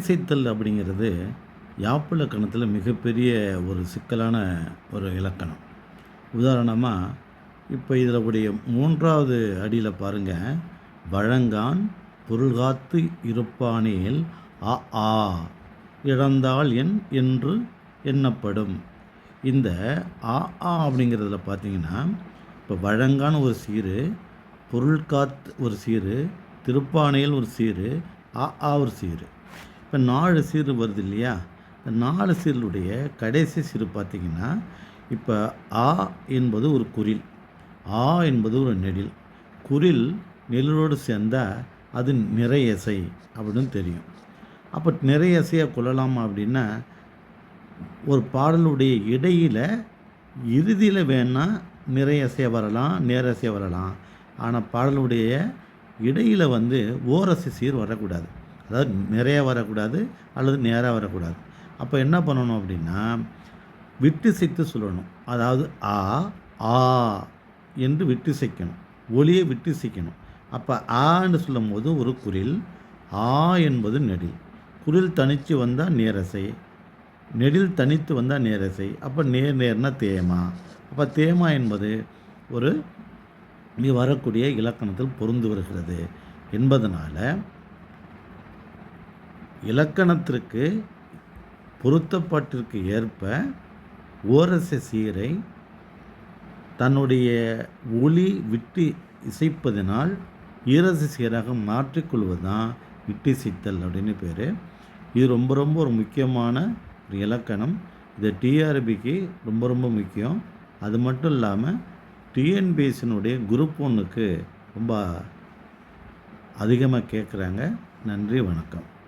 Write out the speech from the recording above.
இசைத்தல் அப்படிங்கிறது யாப்புல கணத்தில் மிகப்பெரிய ஒரு சிக்கலான ஒரு இலக்கணம். உதாரணமாக இப்போ இதில் உடைய மூன்றாவது அடியில் பாருங்கள் வழங்கான் பொருள்காத்து இருப்பானேல் அ ஆ இழந்தால் என் என்று எண்ணப்படும். இந்த ஆ ஆ அப்படிங்கிறதுல பார்த்தீங்கன்னா இப்போ வழங்கான் ஒரு சீரு பொருள்காத்து ஒரு சீரு திருப்பானையில் ஒரு சீரு ஆ ஆ ஒரு சீரு. இப்போ நாலு சீர் வருது இல்லையா? இந்த நாலு சீருடைய கடைசி சீரு பார்த்தீங்கன்னா இப்போ ஆ என்பது ஒரு குரில் ஆ என்பது ஒரு நெடில். குரில் நெல்லோடு சேர்ந்தால் அது நிறையசை அப்படின்னு தெரியும். அப்போ நிறையசையாக கொள்ளலாமா அப்படின்னா ஒரு பாடலுடைய இடையில் இறுதியில் வேணால் நிறையசைய வரலாம் நேரசைய வரலாம். ஆனால் பாடலுடைய இடையில் வந்து ஓரசை சீர் வரக்கூடாது. அதாவது நிறைய வரக்கூடாது அல்லது நேராக வரக்கூடாது. அப்போ என்ன பண்ணணும் அப்படின்னா விட்டு செய்து சொல்லணும். அதாவது ஆ ஆ என்று விட்டு சிக்கணும் ஒளியை விட்டு சிக்கணும் அப்போ ஆன்னு சொல்லும்போது ஒரு குரில் ஆ என்பது நெடில். குரில் தனித்து வந்தால் நேரசை நெடில் தனித்து வந்தால் நேரசை. அப்போ நேர் நேர்னா தேமா. அப்போ தேமா என்பது ஒரு நீ வரக்கூடிய இலக்கணத்தில் பொருந்து வருகிறது என்பதனால் இலக்கணத்திற்கு பொருத்தப்பாட்டிற்கு ஏற்ப ஓரச சீரை தன்னுடைய ஒளி விட்டு இசைப்பதனால் ஈரச சீராக மாற்றிக்கொள்வதுதான் தான் விட்டு அப்படின்னு பேர். இது ரொம்ப ரொம்ப ஒரு முக்கியமான ஒரு இலக்கணம். இது டிஆர்பிக்கு ரொம்ப ரொம்ப முக்கியம். அது மட்டும் இல்லாமல் டிஎன்பிஎஸ்சினுடைய குரூப் ஒன்றுக்கு ரொம்ப அதிகமாக கேட்குறாங்க நன்றி வணக்கம்.